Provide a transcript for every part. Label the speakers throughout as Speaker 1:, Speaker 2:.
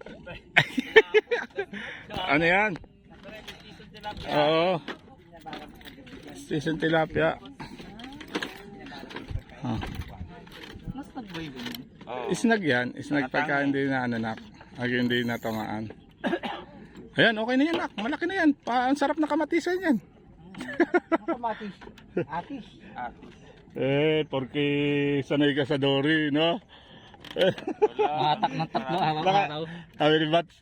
Speaker 1: ano yan? Oo. Station tilapia. Ah.
Speaker 2: Mas nagboy ba yun?
Speaker 1: Isnag yan. Isnag pagka hindi na ano nak. Pag hindi na tamaan. Ayan, okay na yan nak. Malaki na yan. Pa, ang sarap na kamatisan yan.
Speaker 2: Kamatis. Atis.
Speaker 1: Eh, porque sanay ka sa Dory, no?
Speaker 2: Matak ng tatlo araw-araw.
Speaker 1: Sabi ni Bats,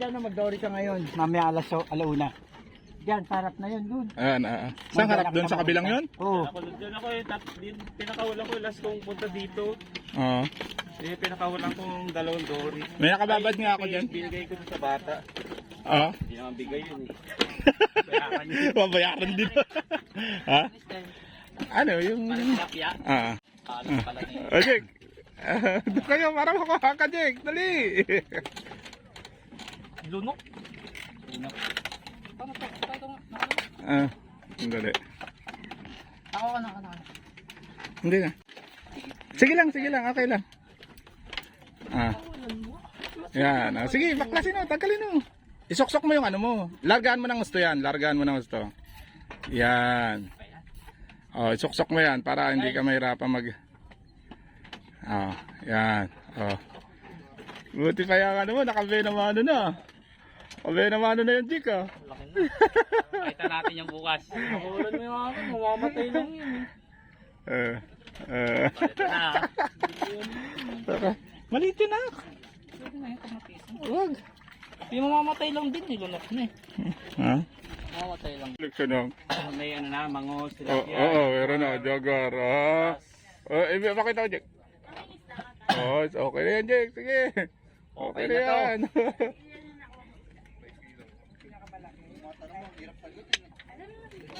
Speaker 2: Diyan na magdori ka ngayon. Mamaya alas so, alauna. Diyan, sarap na yun dun.
Speaker 1: ayan, ah. ah. Saan harap doon sa kabilang yun?
Speaker 2: Oo.
Speaker 3: Ako doon ako eh, tap, din, pinakawalan ko last kong punta dito.
Speaker 1: Oo.
Speaker 3: Eh, pinakawalan kong dalawang dory.
Speaker 1: May nakababad nga ako
Speaker 3: Eh,
Speaker 1: dyan.
Speaker 3: Binigay ko sa bata.
Speaker 1: Oo.
Speaker 3: Hindi naman bigay yun eh. Bayaran yun.
Speaker 1: Mabayaran din. ha? Ano, yung...
Speaker 3: Tilapia.
Speaker 1: Ah. Ah, Jake. Doon kayo, para makuha ka, Jake. Dali.
Speaker 3: Lunok.
Speaker 2: Paano to? Paano to?
Speaker 1: ah, dali.
Speaker 2: Ako ka na, ako na.
Speaker 1: Hindi na. Sige lang, sige lang. Okay lang. Ah. Yan. Ah. Sige, baklasin mo. Tanggalin mo. Isoksok mo yung ano mo. Largaan mo ng gusto yan. Largaan mo ng gusto. Yan. Oh, isoksok mo yan para hindi ka mahirapan mag... Oh, yan. Oh. Buti pa yung ano mo, nakabe na mano na. Kabe na mano na yung jig ah.
Speaker 3: Kita natin yung bukas. Makulan mo yung ako. Mamamatay lang yun eh.
Speaker 1: Eh. Eh.
Speaker 3: Na.
Speaker 1: Maliit yun ah.
Speaker 2: Pwede na yung kamatis.
Speaker 1: Huwag.
Speaker 3: Yung mamamatay lang din. Nilunok na eh.
Speaker 1: Ha?
Speaker 3: Mamamatay lang.
Speaker 1: Leksyon
Speaker 3: May ano na, mangos,
Speaker 1: Oo, oh, oh, meron na. Jogger. Ah. Oh, eh, pakita ko, Jack. Oh, okay na yan, Jack. Sige. Okay,
Speaker 3: Okay
Speaker 1: na
Speaker 3: na
Speaker 1: yan.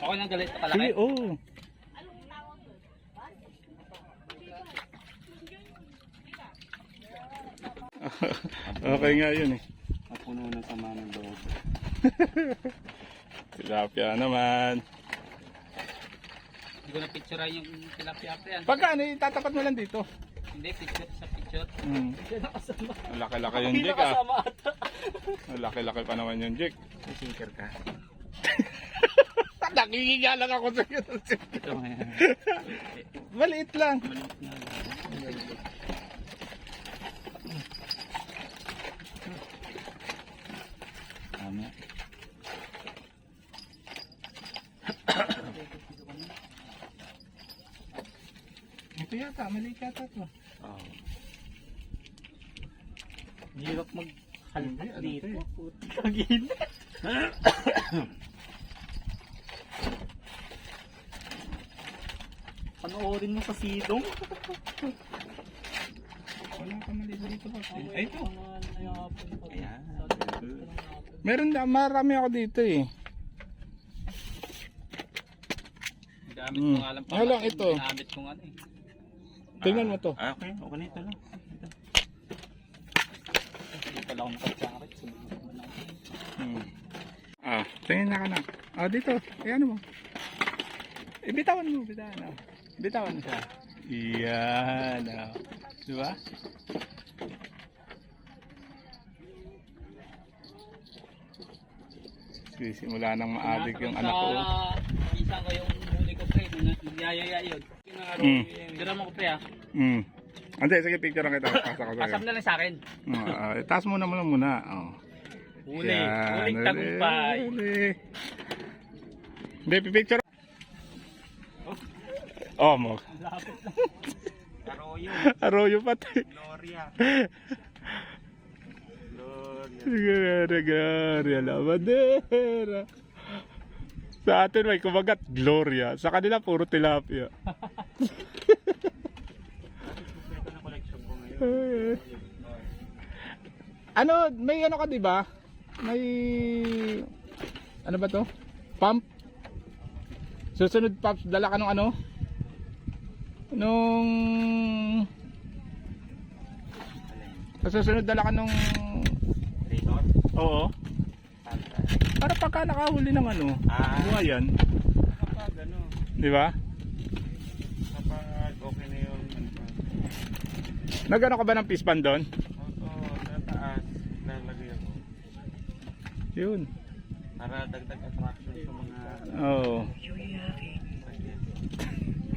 Speaker 3: Ako nang galit na
Speaker 1: Sige, oh. okay nga yun eh.
Speaker 3: Napuno ng sama ng loob.
Speaker 1: Tilapia naman.
Speaker 3: Hindi ko na picture yung tilapia pa yan.
Speaker 1: Pagka ano, itatapat mo lang dito.
Speaker 3: Hindi, picture sa picture.
Speaker 1: Hmm. Ang laki-laki yung Jack ah. Laki-laki pa naman yung Jack.
Speaker 3: Sinker ka.
Speaker 1: Nakikiga lang ako sa iyo.
Speaker 3: Ito nga.
Speaker 1: Maliit lang.
Speaker 3: Maliit lang. Tama.
Speaker 1: Ito yata, maliit yata to.
Speaker 3: Oh. Hirap mag
Speaker 1: Hindi, ano to eh.
Speaker 3: Kagin. Panoorin mo sa sidong.
Speaker 1: Wala ka maliit dito ba? Ay, ito.
Speaker 3: Ayan.
Speaker 1: Meron na, marami ako dito eh.
Speaker 3: Gamit
Speaker 1: Hmm.
Speaker 3: ko nga lang
Speaker 1: Ah, lang, ito.
Speaker 3: Gamit ko nga ano eh.
Speaker 1: Tingnan mo to.
Speaker 3: Ah, okay. Okay na ito lang. Pala akong nakatsarit.
Speaker 1: Hmm. Ah, tingin na ka na. Ah, dito. Eh, ano mo? Ibitawan mo, bitawan mo. Bitawan mo siya. Iyan. Ah. Di ba? Simula nang maadik yung anak ko.
Speaker 3: Minsan ko yung huli ko pre, nagyayaya yun.
Speaker 1: Mm.
Speaker 3: Tira mo ko pre ah.
Speaker 1: Hmm. Ante, sige, picture lang kita. Pasa ko sa'yo.
Speaker 3: na lang sa akin.
Speaker 1: Uh, taas muna muna muna. Oh.
Speaker 3: Huli.
Speaker 1: Yan,
Speaker 3: Huling
Speaker 1: huli,
Speaker 3: tagumpay.
Speaker 1: huli. Hindi, pipicture. Oh, mo.
Speaker 3: Karoyo.
Speaker 1: Arroyo pati.
Speaker 3: Gloria. Gloria.
Speaker 1: Gara, gara, lavadera. Sa atin may kumagat Gloria. Sa kanila puro tilapia.
Speaker 3: Ito na collection ko ngayon.
Speaker 1: Ano, may ano ka 'di ba? May ano ba 'to? Pump. Susunod pumps, dala ka ng ano? Nung susunod dala ka nung
Speaker 3: Rator.
Speaker 1: Oo. Para pagka nakahuli ng ano,
Speaker 3: Ah.
Speaker 1: buhayan,
Speaker 3: Kapag ano,
Speaker 1: di ba?
Speaker 3: kapag okay na yung ano.
Speaker 1: Nagano ka ba ng pispan doon?
Speaker 3: Oo, sa taas. naglalagay ako.
Speaker 1: Yun.
Speaker 3: Para dagdag attraction sa mga
Speaker 1: Oo.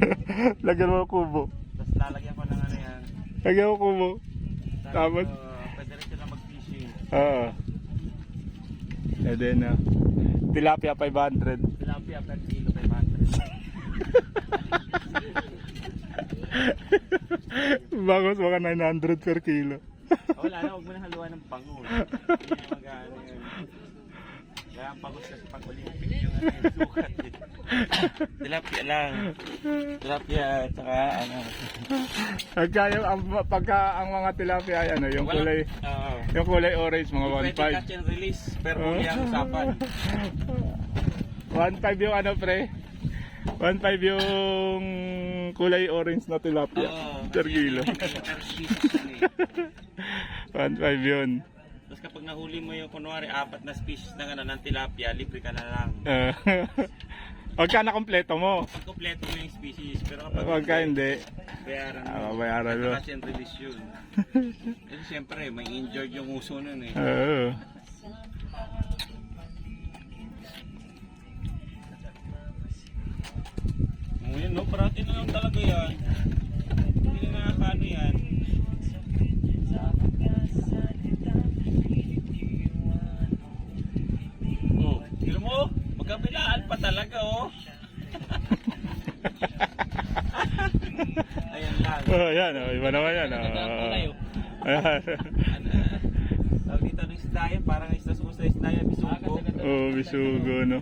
Speaker 1: Lagyan mo kubo.
Speaker 3: Tapos lalagyan ko ng ano yan.
Speaker 1: Lagyan mo kubo. Tapos?
Speaker 3: uh, pwede rin sila mag-fishing.
Speaker 1: Oo. And then, uh, tilapia 500.
Speaker 3: Tilapia per kilo 500.
Speaker 1: Bagos mga 900 per kilo.
Speaker 3: Oh, wala na, huwag mo na haluan ng bangus. Hindi mag-ano yun. Kaya ang bangus kasi pag Olympic yung ano yung sukat. Tilapia lang. Tilapia, tsaka ano.
Speaker 1: Pagka, yung, ang, pagka ang mga tilapia ay ano, yung
Speaker 3: Wala-
Speaker 1: kulay,
Speaker 3: Oo.
Speaker 1: yung kulay orange, mga
Speaker 3: Pwede
Speaker 1: 1.5.
Speaker 3: catch and release, pero huli ang usapan.
Speaker 1: 1.5 yung ano pre. 1.5 yung kulay orange na tilapia
Speaker 3: Oo.
Speaker 1: per kilo.
Speaker 3: Per species yun eh.
Speaker 1: 1.5 yun.
Speaker 3: Tapos kapag nahuli mo yung kunwari apat na species ng, ano, ng tilapia, libre ka na lang.
Speaker 1: Uh, pagka nakompleto mo.
Speaker 3: Pag kompleto mo yung species, pero kapag
Speaker 1: Pagka hindi,
Speaker 3: bayaran mo.
Speaker 1: ah, bayaran mo.
Speaker 3: And release yun. Kasi siyempre, may injured yung uso nun eh.
Speaker 1: Oo.
Speaker 3: Yun, no? Parati na lang talaga yan. Hindi na nakakano yan. Oh, tira mo, magkabilaan pa talaga, oh. Ayan lang.
Speaker 1: Oh, yan, oh, iba naman yan. Oh.
Speaker 3: Ano, tawag dito ng isda yan, parang isda sa isda yan, bisugo.
Speaker 1: oh, bisugo, no?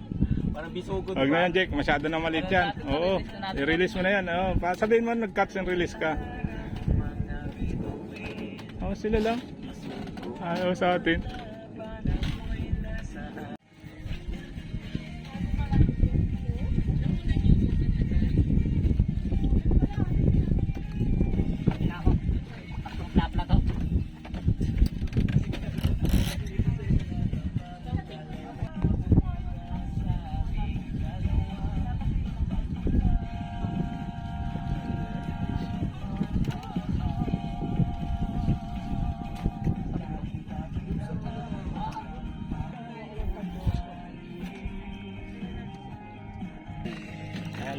Speaker 3: Parang bisugo,
Speaker 1: Huwag na yan, Jake. Masyado na maliit yan. Oo. I-release mo na yan. Oo. Pa- Sabihin mo, nag-catch and release ka. Oo, sila lang. Ayaw sa atin.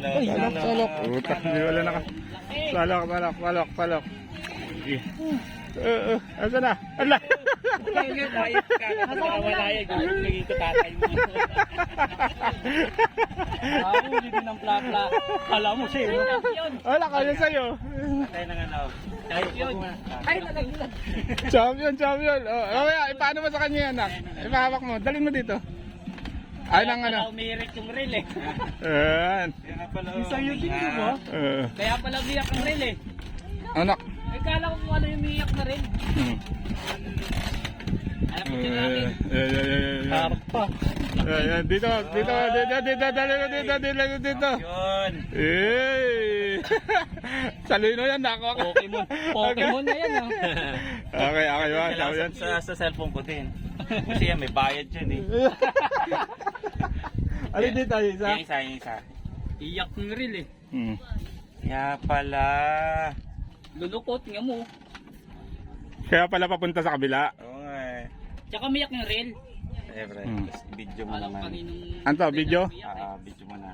Speaker 3: Hello,
Speaker 1: Salok, salok. Utak, di wala na ka. Salok, salok, salok, salok. Sige. Oo, asa na? Ala!
Speaker 3: Wala yan, naging ko tatay mo. Nahuli din ng plapla. Kala mo siya?
Speaker 1: Wala, kaya sa'yo.
Speaker 3: Tayo na nga na. Tayo yun. Ay,
Speaker 1: Champion, champion. Oh, ipaano mo sa kanya yan, anak? Ipahawak mo. Dalhin mo dito. Ay, nang ano.
Speaker 3: umirik yung reel eh.
Speaker 1: Ayan.
Speaker 3: Kaya pala.
Speaker 2: Yung ba?
Speaker 1: Oo.
Speaker 3: Kaya pala umiyak ang reel eh.
Speaker 1: Anak.
Speaker 3: Ay, kala ko kung ano yung umiyak na rin.
Speaker 1: Hmm.
Speaker 3: Alam ko natin.
Speaker 1: ayan, ayan, ayan, ayan.
Speaker 2: pa.
Speaker 1: Ayan, dito, dito, dito, dito, dali mo dito, dito, dito.
Speaker 3: Yun.
Speaker 1: Eh! Salino yan, nako.
Speaker 3: Pokemon. Pokemon na yan ah.
Speaker 1: Okay, okay ba? Sabi
Speaker 3: Kailangan
Speaker 1: yan.
Speaker 3: sa, sa cellphone ko din. Kasi yan, may bayad dyan eh.
Speaker 1: Alin dito, isa?
Speaker 3: Yung isa, yung isa. Iyak ng reel eh.
Speaker 1: Hmm.
Speaker 3: Kaya pala. Lulukot nga mo.
Speaker 1: Kaya pala papunta sa kabila.
Speaker 3: Oo nga eh.
Speaker 4: Tsaka umiyak ng reel.
Speaker 3: Siyempre,
Speaker 1: Hmm.
Speaker 3: tapos video mo
Speaker 4: Alam
Speaker 3: naman.
Speaker 4: kaninong...
Speaker 1: Ano video?
Speaker 3: Ah, video mo na.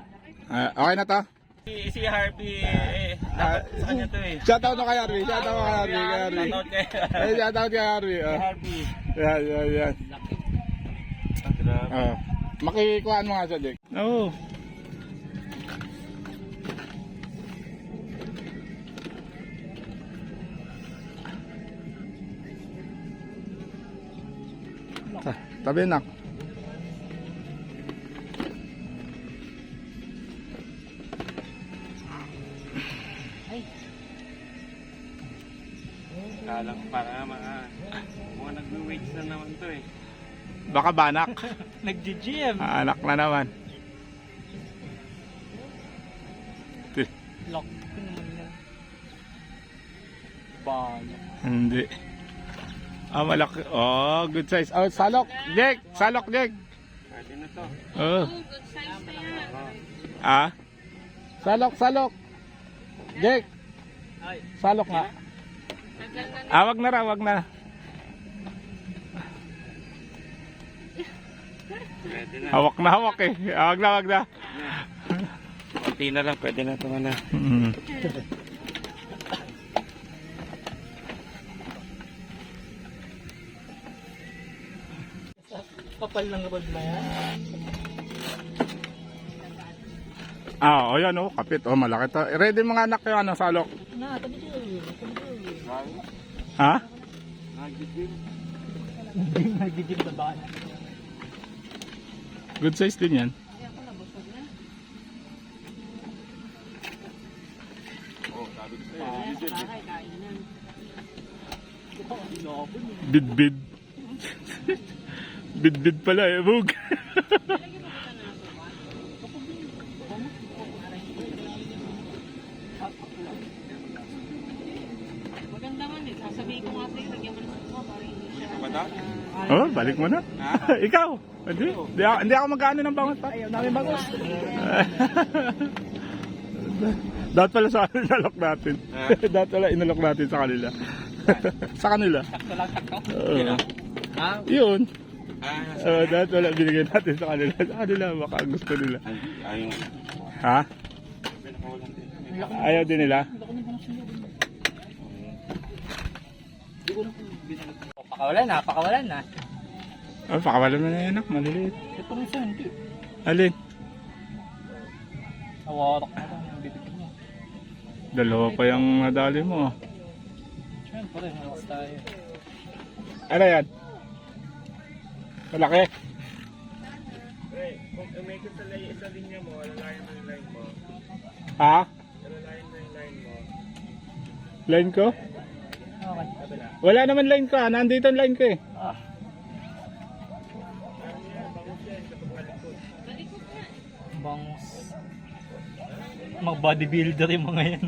Speaker 1: Ah, okay na to?
Speaker 3: Si, si Harvey, eh, dapat sa kanya to eh.
Speaker 1: Shoutout mo kay Harvey, shoutout mo kay Harvey, kay Harvey.
Speaker 3: Shoutout kay
Speaker 1: Eh, shoutout kay Harvey. Oh.
Speaker 3: Harvey.
Speaker 1: Yan, yan, yan. Oh. Makikuhaan mo nga siya, Jake. Oo. Ta tabi nak.
Speaker 3: Kala ko para mga nagwe-weights na naman to eh.
Speaker 1: Baka banak.
Speaker 3: Nag-GM.
Speaker 1: Ah, Anak na naman.
Speaker 4: Lock ko naman yan. Bala.
Speaker 1: Hindi. Ah, malaki. Oh, good size. Oh, salok. Jake, salok, Jake.
Speaker 3: Pwede na to.
Speaker 1: Oh. Ah? Salok, salok. Jake. Salok nga. Ah, wag na raw, wag na.
Speaker 3: Pwede na.
Speaker 1: Hawak na hawak eh. Hawak na, hawak na.
Speaker 3: Konti na lang, pwede na ito na.
Speaker 1: Mm.
Speaker 2: Kapal ng rod na yan.
Speaker 1: Ah, o yan oh, kapit. Oh, malaki to. Ready mga anak yung ano, salok.
Speaker 2: Na, tabi dyan.
Speaker 1: Ha?
Speaker 2: Nagigib na ba?
Speaker 1: Good size din yan. Bid-bid. Bid-bid pala eh, bug.
Speaker 4: Maganda man eh. Sasabihin ko nga sa'yo, lagyan mo ng suka para hindi siya.
Speaker 1: oh, balik mo na. Ikaw. Hindi, hindi ako, hindi ako mag-ano ng bangot pa. Ayaw namin bangot. Dapat pala sa kanila inalok natin. Dapat pala inalok natin sa kanila. sa kanila.
Speaker 4: Sakto lang, sakto.
Speaker 1: Oo.
Speaker 2: Ha?
Speaker 1: yun.
Speaker 3: Ah,
Speaker 1: Uh, dapat wala binigay natin sa kanila. Sa kanila, baka gusto nila. Ha? Ayaw din nila?
Speaker 2: Pakawalan na, pakawalan na.
Speaker 1: Oh, pakawalan mo na yan, anak. Maliliit.
Speaker 2: Ito rin siya, hindi.
Speaker 1: Alin?
Speaker 2: Nawarak na lang yung bibig niya.
Speaker 1: Dalawa pa yung nadali mo.
Speaker 2: Siyempre, malakas tayo.
Speaker 1: Ano yan? Malaki?
Speaker 3: Hey, kung may sa lay- sa linya mo, alalayan mo yung line mo.
Speaker 1: Ha?
Speaker 3: Alalayan mo yung line mo.
Speaker 1: Line ko?
Speaker 2: Okay.
Speaker 1: Wala naman line ko ah. Nandito ang line ko eh.
Speaker 2: Ah. Mga bodybuilder yung mga yan.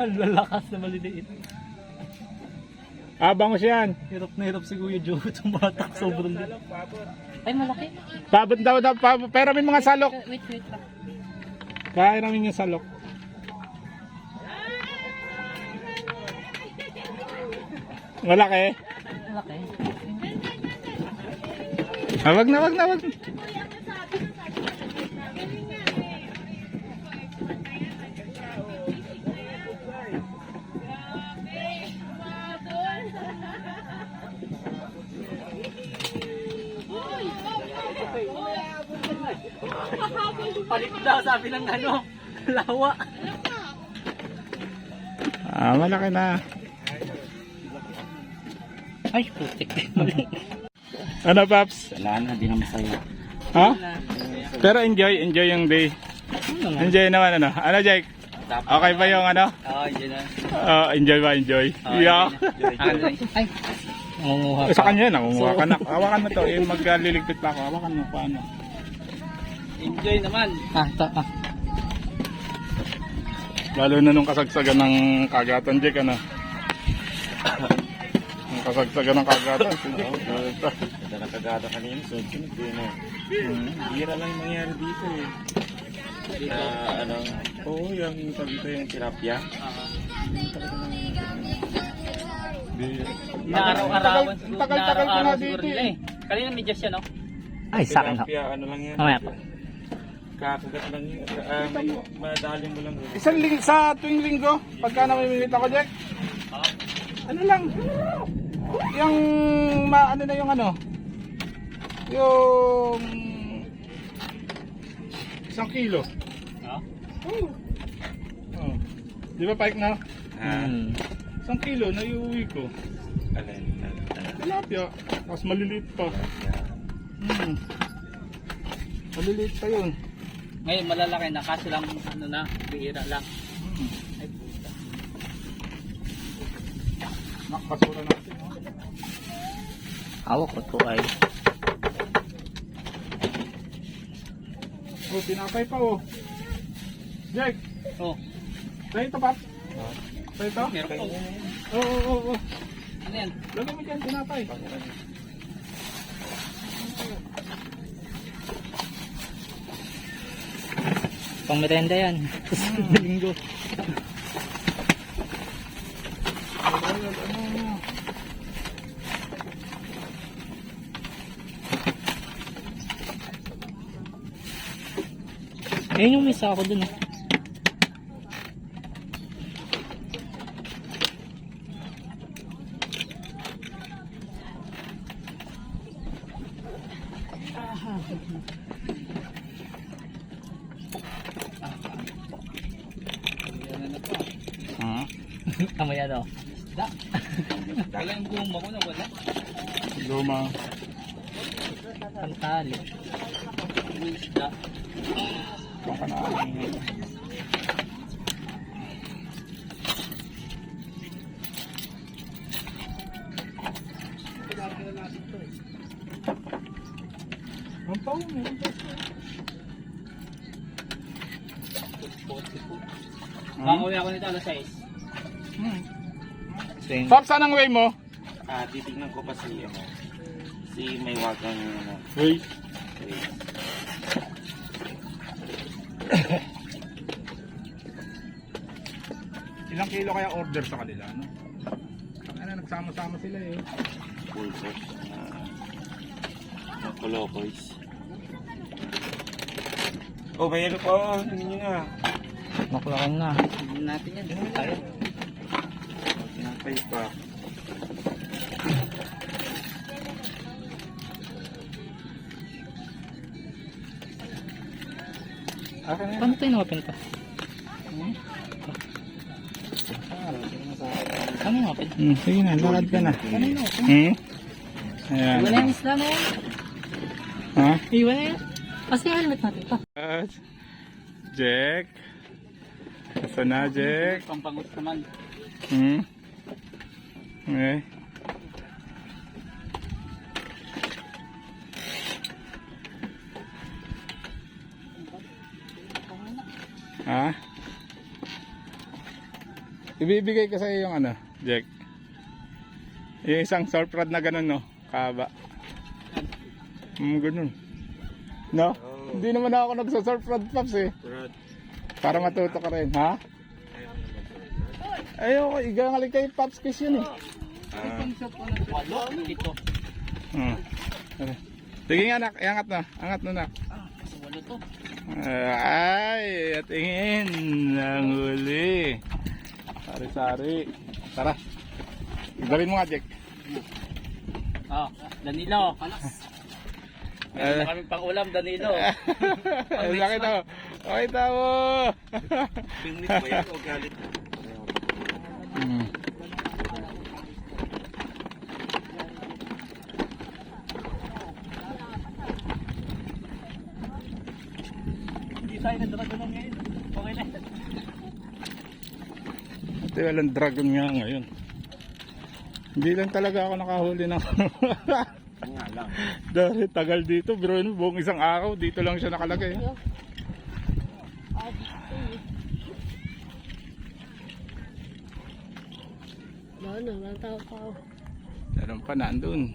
Speaker 2: Ang lalakas na maliliit.
Speaker 1: Ah, bangos yan.
Speaker 2: Hirap na hirap si Kuya Joe tumatak sobrang liit.
Speaker 4: Ay, malaki.
Speaker 1: Pabot daw daw. Pabot. Pero may mga salok.
Speaker 4: Wait, wait lang.
Speaker 1: Kaya namin yung salok. Malaki.
Speaker 2: Malaki.
Speaker 1: Ah, wag na, wag na, wag.
Speaker 2: Palit daw sabi ng ano, lawa.
Speaker 1: Ah, malaki na.
Speaker 2: Ay, putik.
Speaker 1: Ano, Paps?
Speaker 3: Wala na, di na masaya.
Speaker 1: Ha? Pero enjoy, enjoy yung day. Enjoy naman, ano? Ano, Jake? Okay ba yung ano?
Speaker 2: Oo, yun na.
Speaker 1: Ah, enjoy ba, enjoy? Yeah.
Speaker 2: Ay, nangunguha
Speaker 1: Eh, Sa kanya, nangunguha ka na. Hawakan mo to, eh, magliligpit pa ako. Hawakan mo, paano?
Speaker 2: Enjoy naman. Ah, ito, ah.
Speaker 1: Lalo na nung kasagsagan ng kagatan, Jake, ano? Nung kasagsagan ng kagatan.
Speaker 3: Ganda na kagada kanina, so sunod din eh. Bira lang yung mangyari dito eh. Na ano, oo, yung sabi ko yung tilapia.
Speaker 2: Inaaraw-arawan siguro.
Speaker 1: Tagal-tagal ko na dito eh.
Speaker 2: eh. Kanina may just yan, no?
Speaker 3: Ay, sa akin ano lang yan.
Speaker 2: Mamaya pa.
Speaker 3: Kakagat lang yun. Ah, may madali mo lang.
Speaker 1: Isang ling sa tuwing linggo, pagka namimilita ko, Jack. Ano lang? Yung ma ano na yung ano? Yung isang kilo.
Speaker 2: Ha?
Speaker 1: Oo. Oh. Di ba paik na?
Speaker 3: Ah,
Speaker 2: Hmm.
Speaker 1: Isang kilo na iuwi ko.
Speaker 3: alin.
Speaker 1: Tilapia. Mas maliliit pa. Hmm. Maliliit pa yun.
Speaker 2: Ngayon malalaki na, kaso lang ano na, bihira lang. Ay, puta.
Speaker 1: Nakasura natin. Oh.
Speaker 2: Hawak ko to ay.
Speaker 1: oh, tinapay pa oh. Jack,
Speaker 2: Oh,
Speaker 1: sa'yo ito pa? Ito? Oo, oo, oo. oo.
Speaker 2: Ano yan?
Speaker 1: Lagay mo dyan, tinapay.
Speaker 2: Pang merenda yan. Hmm. Linggo. Ayun yung misa ako dun eh.
Speaker 1: Luma.
Speaker 2: Pantali. Isda.
Speaker 1: Pangkanain. Ang taon mo.
Speaker 2: Makauwi ako nito alas 6.
Speaker 1: Pop, saan ang way mo?
Speaker 3: Ah, titignan ko pa si, ano, si may wagang, ano,
Speaker 1: Way.
Speaker 3: wait.
Speaker 1: Ilang kilo kaya order sa kanila, no? Ano, nagsama-sama sila eh.
Speaker 3: full set na uh, Colocoys. Oh, may ano pa, oh, hindi nyo na.
Speaker 2: Hindi natin yan. Hindi tayo.
Speaker 3: Tinapay pa.
Speaker 1: Akin na
Speaker 2: Paano tayo nakapin to? Ano yung open?
Speaker 1: Hmm, sige na, lakad ka na. Hmm? Ayan.
Speaker 2: Iwan na yung isla na yan.
Speaker 1: Ha?
Speaker 2: Iwan na yan. Kasi yung helmet natin.
Speaker 1: Yes. Jack. Asa na, Jack?
Speaker 2: Pampangot naman.
Speaker 1: Hmm? Okay. Ha? Ibibigay ko sa iyo yung ano, Jack. Yung isang surf rod na ganun, no? Kaba. Hmm, ganun. No?
Speaker 3: Oh.
Speaker 1: Hindi naman ako nagsa-surf rod, Pops, eh.
Speaker 3: Rod.
Speaker 1: Para matuto ka rin, ha? Ayoko, igangaling kay Pops Kiss yun, eh.
Speaker 3: Ah,
Speaker 2: Walo. Ito.
Speaker 1: Hmm. Sige nga, nak. Iangat na. Angat na, nak.
Speaker 2: Kasi walo to.
Speaker 1: Ay, tingin. Ang huli. Sari-sari. Tara. Gawin mo nga, Jack.
Speaker 2: Oh, Danilo. Palas. Meron na kami pang ulam, Danilo.
Speaker 1: Ay, nakita mo. Nakita mo.
Speaker 3: pinglit ba yan o galit?
Speaker 2: Hindi tayo nadragonan ngayon. Okay na.
Speaker 1: Ito walang dragon nga ngayon. Hindi lang talaga ako nakahuli ng...
Speaker 3: Nga lang.
Speaker 1: Dahil tagal dito, bro, buong isang araw, dito lang siya nakalagay.
Speaker 4: Ano, wala tao pa.
Speaker 1: Meron pa nandun.